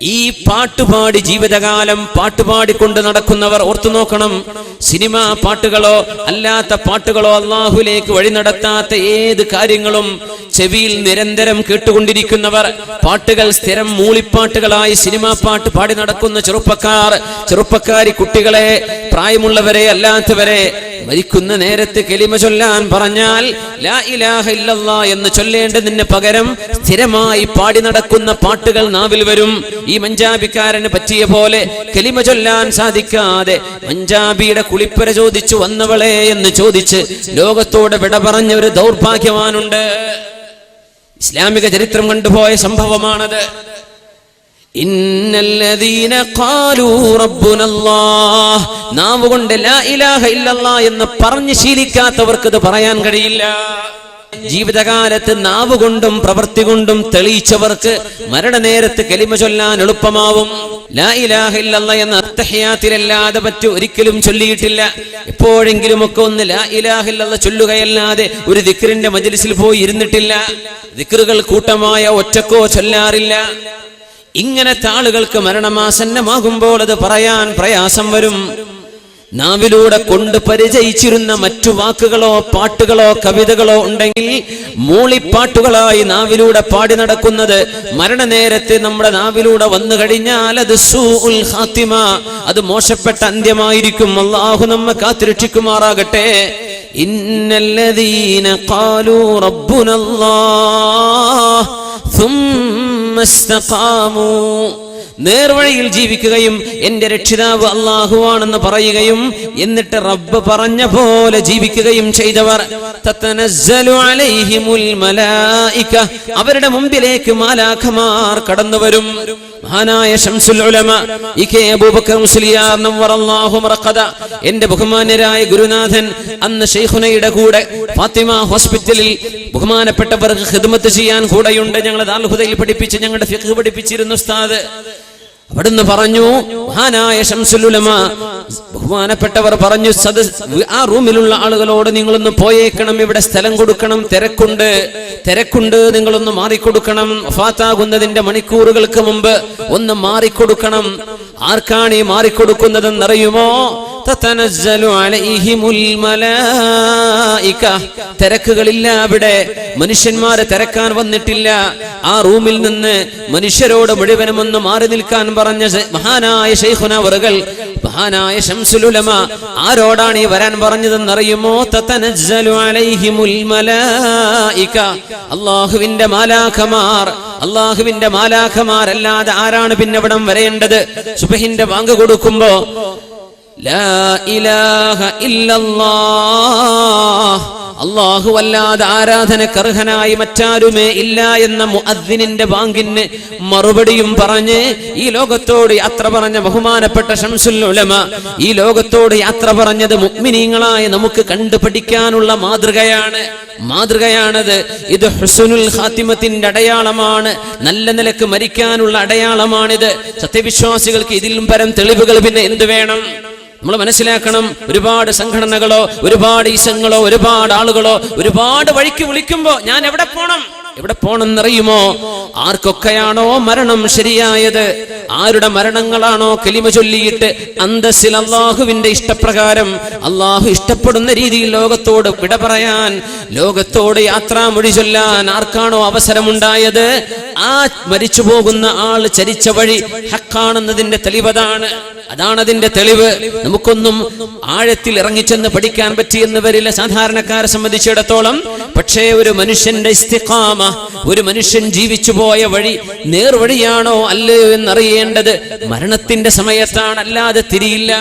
ഈ പാട്ടുപാടി ജീവിതകാലം പാട്ടുപാടിക്കൊണ്ട് നടക്കുന്നവർ ഓർത്തു നോക്കണം. സിനിമ പാട്ടുകളോ അല്ലാത്ത പാട്ടുകളോ അള്ളാഹുലേക്ക് വഴി നടത്താത്ത ഏത് കാര്യങ്ങളും ചെവിയിൽ നിരന്തരം കേട്ടുകൊണ്ടിരിക്കുന്നവർ പാട്ടുകൾ സ്ഥിരം മൂളിപ്പാട്ടുകളായി സിനിമാ പാട്ട് പാടി നടക്കുന്ന ചെറുപ്പക്കാർ ചെറുപ്പക്കാരി കുട്ടികളെ പ്രായമുള്ളവരെ അല്ലാത്തവരെ മരിക്കുന്ന നേരത്ത് കെളിമ ചൊല്ലാൻ പറഞ്ഞാൽ ലാ ഇലാഹ എന്ന് ചൊല്ലേണ്ടതിന് പകരം സ്ഥിരമായി പാടി നടക്കുന്ന പാട്ടുകൾ നാവിൽ വരും. ഈ മഞ്ചാബിക്കാരന് പറ്റിയ പോലെ കെളിമ ചൊല്ലാൻ സാധിക്കാതെ മഞ്ചാബിയുടെ കുളിപ്പര ചോദിച്ചു വന്നവളെ എന്ന് ചോദിച്ച് ലോകത്തോട് വിട പറഞ്ഞ ഒരു ദൗർഭാഗ്യവാനുണ്ട്. ഇസ്ലാമിക ചരിത്രം കണ്ടുപോയ സംഭവമാണത്. നാവ് കൊണ്ട് എന്ന് പറഞ്ഞു ശീലിക്കാത്തവർക്ക് ഇത് പറയാൻ കഴിയില്ല. ജീവിതകാലത്ത് നാവ് കൊണ്ടും പ്രവൃത്തി കൊണ്ടും തെളിയിച്ചവർക്ക് മരണനേരത്ത് കലിമ ചൊല്ലാൻ എളുപ്പമാവും. ലാ ഇലാഹ ഇല്ലല്ലാ എന്ന അത്തഹയാത്തിലല്ലാതെ മറ്റു ഒരിക്കലും ചൊല്ലിയിട്ടില്ല. എപ്പോഴെങ്കിലും ഒക്കെ ഒന്ന് ലാ ഇലാഹ ഇല്ലല്ലാ ചൊല്ലുകയല്ലാതെ ഒരു ദിക്റിന്റെ മജ്ലിസിൽ പോയി ഇരുന്നിട്ടില്ല. ദിക്റുകൾ കൂട്ടമായ ഒറ്റക്കോ ചൊല്ലാറില്ല. ഇങ്ങനത്തെ ആളുകൾക്ക് മരണമാസന്നമാകുമ്പോൾ അത് പറയാൻ പ്രയാസം വരും. നാവിലൂടെ കൊണ്ട് പരിചയിച്ചിരുന്ന മറ്റു വാക്കുകളോ പാട്ടുകളോ കവിതകളോ ഉണ്ടെങ്കിൽ മൂളിപ്പാട്ടുകളായി നാവിലൂടെ പാടി നടക്കുന്നത് മരണനേരത്തെ നമ്മുടെ നാവിലൂടെ വന്നു കഴിഞ്ഞാൽ അത് സൂഉൽ ഹാത്തിമ അത് മോശപ്പെട്ട അന്ത്യമായിരിക്കും. അള്ളാഹു നമ്മെ കാത്തിരക്ഷിക്കുമാറാകട്ടെ. ഇന്നല്ലദീന കാലൂ റബ്ബുനല്ലാ നേർവഴിയിൽ ജീവിക്കുകയും എന്റെ രക്ഷിതാവ് അള്ളാഹുവാണെന്ന് പറയുകയും എന്നിട്ട് റബ്ബ് പറഞ്ഞ പോലെ ജീവിക്കുകയും ചെയ്തവർ. അവരുടെ മുമ്പിലേക്ക് മാലാഖമാർ കടന്നു വരും മഹാനായ ശംസുൽ ഉലമ ഇകെ അബൂബക്കർ മുസ്ലിയാർ നവ്വറല്ലാഹു മറഖദ ബഹുമാന്യരായ ഗുരുനാഥൻ അന്ന് ഷെയ്ഖുനയുടെ കൂടെ ഫാത്തിമ ഹോസ്പിറ്റലിൽ ബഹുമാനപ്പെട്ടവർക്ക് ഹിദ്മത്ത് ചെയ്യാൻ കൂടെയുണ്ട്. ഞങ്ങളെ ദാൽഹുദയിൽ പഠിപ്പിച്ച് ഞങ്ങളുടെ ഫിഖ് പഠിപ്പിച്ചിരുന്നു ഉസ്താദ്. അവിടുന്ന് പറഞ്ഞു മഹാനായ ശംസുലുലമ ബഹുമാനപ്പെട്ടവർ പറഞ്ഞു സദ ആ റൂമിലുള്ള ആളുകളോട് നിങ്ങളൊന്ന് പോയേക്കണം ഇവിടെ സ്ഥലം കൊടുക്കണം തിരക്കുണ്ട് തിരക്കുണ്ട് നിങ്ങളൊന്ന് മാറിക്കൊടുക്കണം. ഫാത്താകുന്നതിന്റെ മണിക്കൂറുകൾക്ക് മുമ്പ് ഒന്ന് മാറിക്കൊടുക്കണം. ആർക്കാണ് ഈ മാറിക്കൊടുക്കുന്നതെന്നറിയുമോ? തിരക്കുകളില്ല അവിടെ. മനുഷ്യന്മാരെ തിരക്കാൻ വന്നിട്ടില്ല. ആ റൂമിൽ നിന്ന് മനുഷ്യരോട് മുഴുവനും ഒന്ന് മാറി നിൽക്കാൻ പറഞ്ഞ മഹാനായ ഷെയ്ഖുനവറുകൾ മഹാനായ ശംസുലുലമ ആരോടാണ് ഈ വരാൻ പറഞ്ഞതെന്നറിയുമോ? അള്ളാഹുവിന്റെ മാലാഖമാർ അള്ളാഹുവിന്റെ മാലാഖമാരല്ലാതെ ആരാണ് പിന്നെ ഇവിടം വരേണ്ടത്? സുബഹിന്റെ വാങ്ക് കൊടുക്കുമ്പോ അള്ളാഹു അല്ലാതെ ആരാധനക്കർഹനായി മറ്റാരുമേ ഇല്ല എന്ന മുഅദ്ദിനിന്റെ വാങ്കിന് മറുപടിയും പറഞ്ഞ് ഈ ലോകത്തോട് യാത്ര പറഞ്ഞ ബഹുമാനപ്പെട്ട ഷംസുൽ ഉലമ ഈ ലോകത്തോട് യാത്ര പറഞ്ഞത് മുക്മിനീങ്ങളായ നമുക്ക് കണ്ടുപഠിക്കാനുള്ള മാതൃകയാണ്. മാതൃകയാണത്. ഇത് ഹുസുനുൽ ഹാത്തിമത്തിന്റെ അടയാളമാണ്. നല്ല നിലയ്ക്ക് മരിക്കാനുള്ള അടയാളമാണിത്. സത്യവിശ്വാസികൾക്ക് ഇതിലും പരം തെളിവുകൾ പിന്നെ എന്ത് വേണം? നമ്മൾ മനസ്സിലാക്കണം ഒരുപാട് സംഘടനകളോ ഒരുപാട് ഈശങ്ങളോ ഒരുപാട് ആളുകളോ ഒരുപാട് വഴിക്ക് വിളിക്കുമ്പോൾ ഞാൻ എവിടെ പോണം? എവിടെ പോണെന്നറിയുമോ? ആർക്കൊക്കെയാണോ മരണം ശരിയായത്? ആരുടെ മരണങ്ങളാണോ കലിമ ചൊല്ലിയിട്ട് അന്തസ്സിൽ അള്ളാഹുവിന്റെ ഇഷ്ടപ്രകാരം അള്ളാഹു ഇഷ്ടപ്പെടുന്ന രീതിയിൽ ലോകത്തോട് വിട പറയാൻ ലോകത്തോട് യാത്രാമൊഴി ചൊല്ലാൻ ആർക്കാണോ അവസരമുണ്ടായത്? ആ മരിച്ചു പോകുന്ന ആൾ ചരിച്ച വഴി ഹക്കാണെന്നതിന്റെ തെളിവതാണ്. അതാണ് അതിന്റെ തെളിവ്. നമുക്കൊന്നും ആഴത്തിൽ ഇറങ്ങിച്ചെന്ന് പഠിക്കാൻ പറ്റിയെന്ന് വരില്ല സാധാരണക്കാരെ സംബന്ധിച്ചിടത്തോളം. പക്ഷേ ഒരു മനുഷ്യന്റെ ഇസ്തിഖാമ ഒരു മനുഷ്യൻ ജീവിച്ചു പോയ വഴി നേർവഴിയാണോ അല്ലയോ എന്നറിയേണ്ടത്? മരണത്തിന്റെ സമയത്താണ് അല്ലാതെ തിരിയില്ല.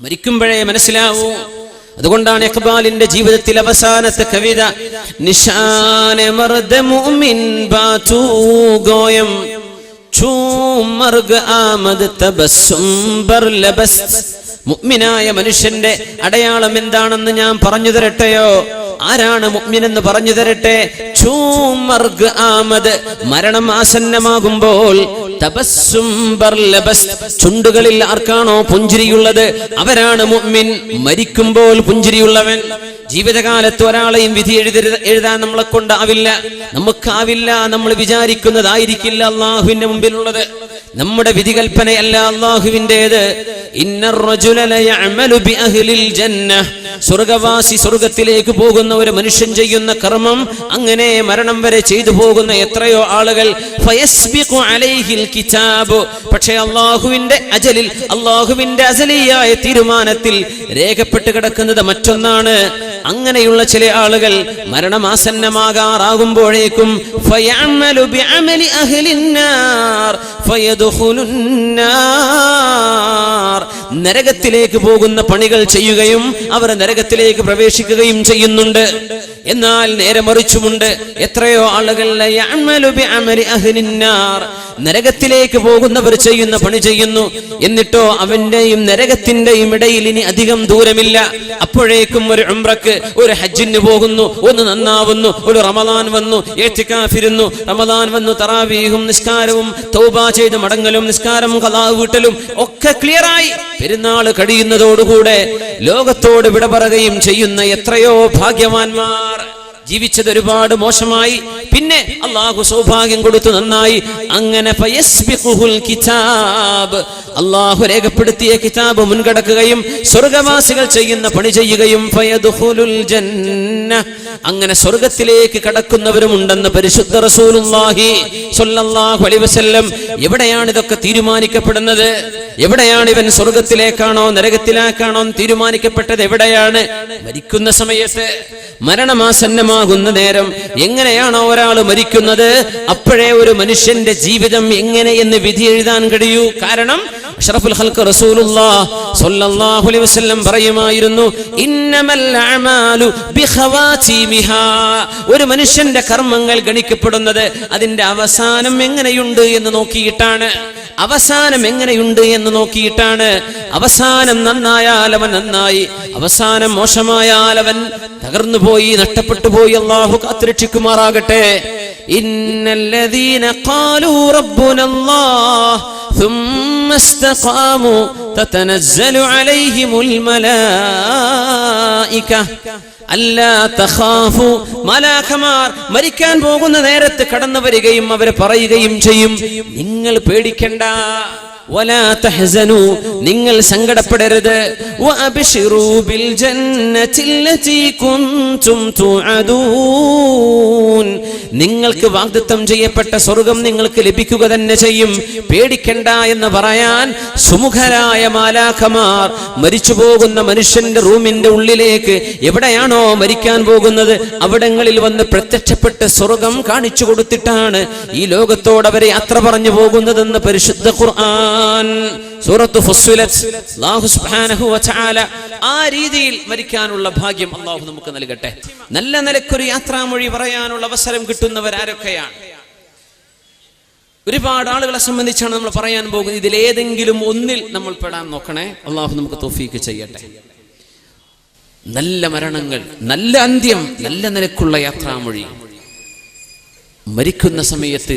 മരിക്കുമ്പോഴേ മനസ്സിലാവൂ. അതുകൊണ്ടാണ് ഇഖ്ബാലിന്റെ ജീവിതത്തിൽ അവസാനത്തെ കവിത നിശാനെ മർദ മുഅ്മിൻ ബാതു ഗോയം മുഅ്മിനായ മനുഷ്യന്റെ അടയാളം എന്താണെന്ന് ഞാൻ പറഞ്ഞു തരട്ടെയോ? ആരാണ് മുഗ്മിനെന്ന് പറഞ്ഞു തരട്ടെ? ആമദ്. മരണം ആസന്നമാകുമ്പോൾ ചുണ്ടുകളിൽ ആർക്കാണോ പുഞ്ചിരിയുള്ളത്? അവരാണ് മുഗ്മിൻ മരിക്കുമ്പോൾ പുഞ്ചിരിയുള്ളവൻ. ജീവിതകാലത്ത് ഒരാളെയും വിധി എഴുതരുത് എഴുതാൻ നമ്മളെ കൊണ്ടാവില്ല. നമുക്കാവില്ല നമ്മൾ വിചാരിക്കുന്നതായിരിക്കില്ല അള്ളാഹുവിന്റെ മുമ്പിലുള്ളത്. നമ്മുടെ വിധികൽപ്പനയല്ല അള്ളാഹുവിന്റെത്. സ്വർഗവാസി സ്വർഗത്തിലേക്ക് പോകുന്ന ഒരു മനുഷ്യൻ ചെയ്യുന്ന കർമ്മം അങ്ങനെ മരണം വരെ ചെയ്തു പോകുന്ന എത്രയോ ആളുകൾ പക്ഷേ അള്ളാഹുവിന്റെ അജലിൽ അള്ളാഹുവിന്റെ അജലിയായ തീരുമാനത്തിൽ രേഖപ്പെട്ട് കിടക്കുന്നത് മറ്റൊന്നാണ്. അങ്ങനെയുള്ള ചില ആളുകൾ മരണമാസന്നമാകാറാകുമ്പോഴേക്കും നരകത്തിലേക്ക് പോകുന്ന പണികൾ ചെയ്യുകയും അവർ നരകത്തിലേക്ക് പ്രവേശിക്കുകയും ചെയ്യുന്നുണ്ട്. എന്നാൽ നേരെ മറിച്ചുമുണ്ട്. എത്രയോ അഹ്ലിന്നാർ. നരകത്തിലേക്ക് പോകുന്നവർ ചെയ്യുന്ന പണി ചെയ്യുന്നു. എന്നിട്ടോ അവന്റെയും നരകത്തിന്റെയും ഇടയിൽ ഇനി അധികം ദൂരമില്ല. അപ്പോഴേക്കും ഒരു ഉംറക്ക് ഒരു ഹജ്ജിന് പോകുന്നു. ഒന്ന് നന്നാവുന്നു. ഒരു റമദാൻ വന്നു. ഏറ്റിക്കാഫിരുന്നു റമദാൻ വന്നു. തറാവീഹും നിസ്കാരവും തൗബ ചെയ്ത് മടങ്ങലും നിസ്കാരം കലാവ് വീട്ടലും ഒക്കെ ക്ലിയറായി. പെരുന്നാൾ കഴിയുന്നതോടുകൂടെ ലോകത്തോട് വിട പറയുകയും ചെയ്യുന്ന എത്രയോ ഭാഗ്യവാന്മാർ. ജീവിച്ചത് ഒരുപാട് മോശമായി. പിന്നെ അള്ളാഹു സൗഭാഗ്യം കൊടുത്തു നന്നായി. അങ്ങനെ കിതാബ്. അള്ളാഹു രേഖപ്പെടുത്തിയ കിതാബ് മുൻകടക്കുകയും സ്വർഗവാസികൾ ചെയ്യുന്ന പണി ചെയ്യുകയും അങ്ങനെ സ്വർഗത്തിലേക്ക് കടക്കുന്നവരുമുണ്ടെന്ന് പരിശുദ്ധ റസൂലുല്ലാഹി സ്വല്ലല്ലാഹു അലൈഹി വസല്ലം എവിടെയാണ് ഇതൊക്കെ തീരുമാനിക്കപ്പെടുന്നത്? എവിടെയാണ് ഇവൻ സ്വർഗത്തിലേക്കാണോ നരകത്തിലേക്കാണോ തീരുമാനിക്കപ്പെട്ടത്? എവിടെയാണ്? മരിക്കുന്ന സമയത്ത്. മരണമാസന്നമാകുന്ന നേരം എങ്ങനെയാണോ ഒരാൾ മരിക്കുന്നത്? അപ്പോഴേ ഒരു മനുഷ്യന്റെ ജീവിതം എങ്ങനെയെന്ന് വിധി എഴുതാൻ കഴിയൂ. കാരണം അഷ്റഫുൽ അലൈഹി വസല്ലം പറയുമായിരുന്നു ഇന്നമൽ ബിഖവാതിമിഹാ. ഒരു മനുഷ്യന്റെ കർമ്മങ്ങൾ ഗണിക്കപ്പെടുന്നത് അതിന്റെ അവസാനം എങ്ങനെയുണ്ട് എന്ന് നോക്കിയിട്ടാണ്. അവസാനം എങ്ങനെയുണ്ട് എന്ന് നോക്കിയിട്ടാണ് അവസാനം നന്നായാൽ അവൻ നന്നായി അവസാനം മോശമായാൽ അവൻ തകർന്നു പോയി നഷ്ടപ്പെട്ടു പോയി അള്ളാഹു കാത്തുരക്ഷിക്കുമാറാകട്ടെ ഇന്നല്ലദീന ഖാലൂ റബ്ബുനല്ലാഹ് ثم استقاموا تتنزل عليهم الملائكة അല്ലാ തഖാഫു മലാഖമാർ മരിക്കാൻ പോകുന്ന നേരത്ത് കടന്നു വരികയും അവരെ പറയുകയും ചെയ്യും. നിങ്ങൾ പേടിക്കണ്ട. നിങ്ങൾ സങ്കടപ്പെടരുത്. നിങ്ങൾക്ക് വാഗ്ദത്തം ചെയ്യപ്പെട്ട സ്വർഗം നിങ്ങൾക്ക് ലഭിക്കുക തന്നെ ചെയ്യും. പേടിക്കണ്ട എന്ന് പറയാൻ സുമുഖരായ മാലാഖമാർ മരിച്ചു പോകുന്ന മനുഷ്യന്റെ റൂമിന്റെ ഉള്ളിലേക്ക് എവിടെയാണോ മരിക്കാൻ പോകുന്നത് അവിടങ്ങളിൽ വന്ന് പ്രത്യക്ഷപ്പെട്ട് സ്വർഗം കാണിച്ചു കൊടുത്തിട്ടാണ് ഈ ലോകത്തോട് അവരെ യാത്ര പറഞ്ഞു പോകുന്നതെന്ന് പരിശുദ്ധ ഖുർആൻ സൂറത്ത് അല്ലാഹു സുബ്ഹാനഹു ആ രീതിയിൽ മരിക്കാനുള്ള ഭാഗ്യം അള്ളാഹു നമുക്ക് നൽകട്ടെ. നല്ല നിലക്കൊരു യാത്രാമൊഴി പറയാനുള്ള അവസരം കിട്ടുന്നവർ ആരൊക്കെയാണ് ഒരുപാട് ആളുകളെ സംബന്ധിച്ചാണ് നമ്മൾ പറയാൻ പോകുന്നത്. ഇതിലേതെങ്കിലും ഒന്നിൽ നമ്മൾ പെടാൻ നോക്കണേ. അള്ളാഹു നമുക്ക് തോഫീക്ക് ചെയ്യട്ടെ. നല്ല മരണങ്ങൾ നല്ല അന്ത്യം നല്ല നിലക്കുള്ള യാത്രാമൊഴി. മരിക്കുന്ന സമയത്ത്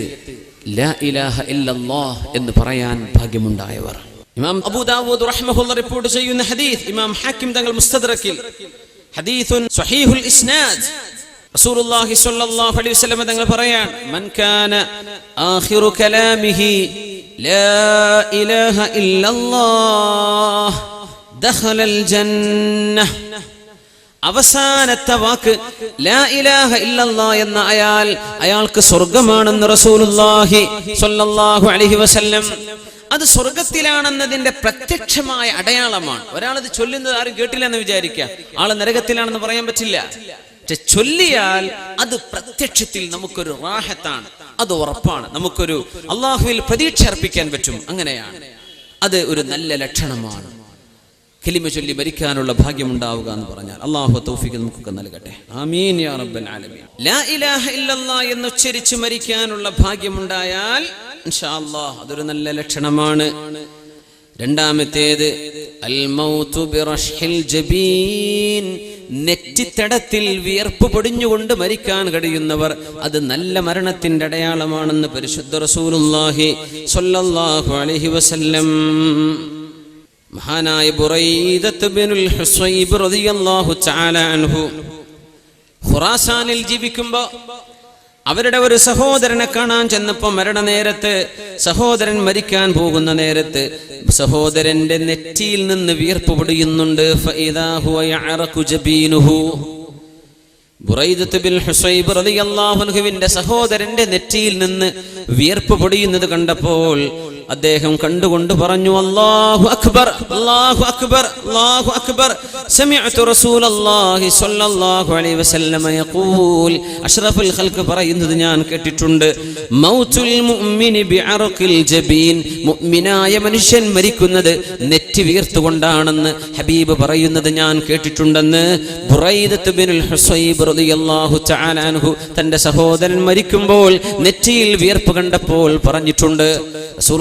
ലാ ഇലാഹ ഇല്ലല്ലാഹ് എന്ന് പറയാൻ ഭാഗ്യമുണ്ടായവർ. ഇമാം അബൂദാവൂദ് റഹ്മഹുള്ള റിപ്പോർട്ട് ചെയ്യുന്ന ഹദീസ് ഇമാം ഹാക്കിം തങ്ങൾ മുസ്തദ്രക്കിൽ ഹദീസുൻ സ്വഹീഹുൽ ഇസ്നാദ്. റസൂലുള്ളാഹി സ്വല്ലല്ലാഹു അലൈഹി വസല്ലം തങ്ങൾ പറയാൻ മൻ കാന ആഖിറു കലാമിഹി ലാ ഇലാഹ ഇല്ലല്ലാഹ് ദഖലൽ ജന്നഹ്. അവസാനത്തെ വാക്ക് ലാ ഇലാഹ എന്ന അയാൾ അയാൾക്ക് സ്വർഗമാണെന്ന് റസൂലുള്ളാഹി സ്വല്ലല്ലാഹു അലൈഹി വസല്ലം. അത് സ്വർഗത്തിലാണെന്നതിന്റെ പ്രത്യക്ഷമായ അടയാളമാണ്. ഒരാൾ അത് ചൊല്ലുന്നത് ആരും കേട്ടില്ല എന്ന് വിചാരിക്കുക ആൾ നരകത്തിലാണെന്ന് പറയാൻ പറ്റില്ല. പക്ഷെ ചൊല്ലിയാൽ അത് പ്രത്യക്ഷത്തിൽ നമുക്കൊരു റാഹത്താണ്. അത് ഉറപ്പാണ്. നമുക്കൊരു അള്ളാഹുവിൽ പ്രതീക്ഷ അർപ്പിക്കാൻ പറ്റും. അങ്ങനെയാണ്. അത് ഒരു നല്ല ലക്ഷണമാണ്. കലിമ ചൊല്ലി മരിക്കാനുള്ള ഭാഗ്യം ഉണ്ടാവുക എന്ന് പറഞ്ഞാൽ അള്ളാഹു തൗഫീഖ് നമുക്കൊക്കെ നൽകട്ടെ. ആമീൻ യാ റബ്ബൻ ആലമീൻ. ലാ ഇലാഹ ഇല്ലല്ലാ എന്ന് ഉച്ചരിച്ച് മരിക്കാനുള്ള ഭാഗ്യമുണ്ടായാൽ ഇൻഷാ അതൊരു നല്ല ലക്ഷണമാണ്. രണ്ടാമത്തേത് നെറ്റിത്തടത്തിൽ വിയർപ്പ് പൊടിഞ്ഞുകൊണ്ട് മരിക്കാൻ കഴിയുന്നവർ അത് നല്ല മരണത്തിന്റെ അടയാളമാണെന്ന് പരിശുദ്ധ റസൂലുള്ളാഹി സ്വല്ലല്ലാഹു അലൈഹി വസല്ലം മഹാനായ ഖുറാസാനിൽ ജീവിക്കുമ്പോ അവരുടെ ഒരു സഹോദരനെ കാണാൻ ചെന്നപ്പോ മരണനേരത്ത് സഹോദരൻ മരിക്കാൻ പോകുന്ന നേരത്ത് സഹോദരന്റെ നെറ്റിയിൽ നിന്ന് വീർപ്പ് പൊടിയുന്നുണ്ട്. സഹോദരന്റെ നെറ്റിയിൽ നിന്ന് വിയർപ്പ് പൊടിയുന്നത് കണ്ടപ്പോൾ അദ്ദേഹം കണ്ടുകൊണ്ട് പറഞ്ഞു അല്ലാഹു അക്ബർ അല്ലാഹു അക്ബർ അല്ലാഹു അക്ബർ. സ്വല്ലല്ലാഹു അലൈഹി യഖൂൽ. പറയുന്നത് ഞാൻ കേട്ടിട്ടുണ്ട്. മൗതുൽ മുഅ്മിനി ജബീൻ. മുഅ്മിനായ മനുഷ്യൻ മരിക്കുന്നത് നെറ്റി വീർത്തുകൊണ്ടാണെന്ന് ഹബീബ് പറയുന്നത് ഞാൻ കേട്ടിട്ടുണ്ടെന്ന് ബുറൈദത്ത് ബിനുൽ ഹുസൈബ് റളിയല്ലാഹു തആല അൻഹു തന്റെ സഹോദരൻ മരിക്കുമ്പോൾ നെറ്റിയിൽ വിയർപ്പ് കണ്ടപ്പോൾ പറഞ്ഞിട്ടുണ്ട്. റസൂൽ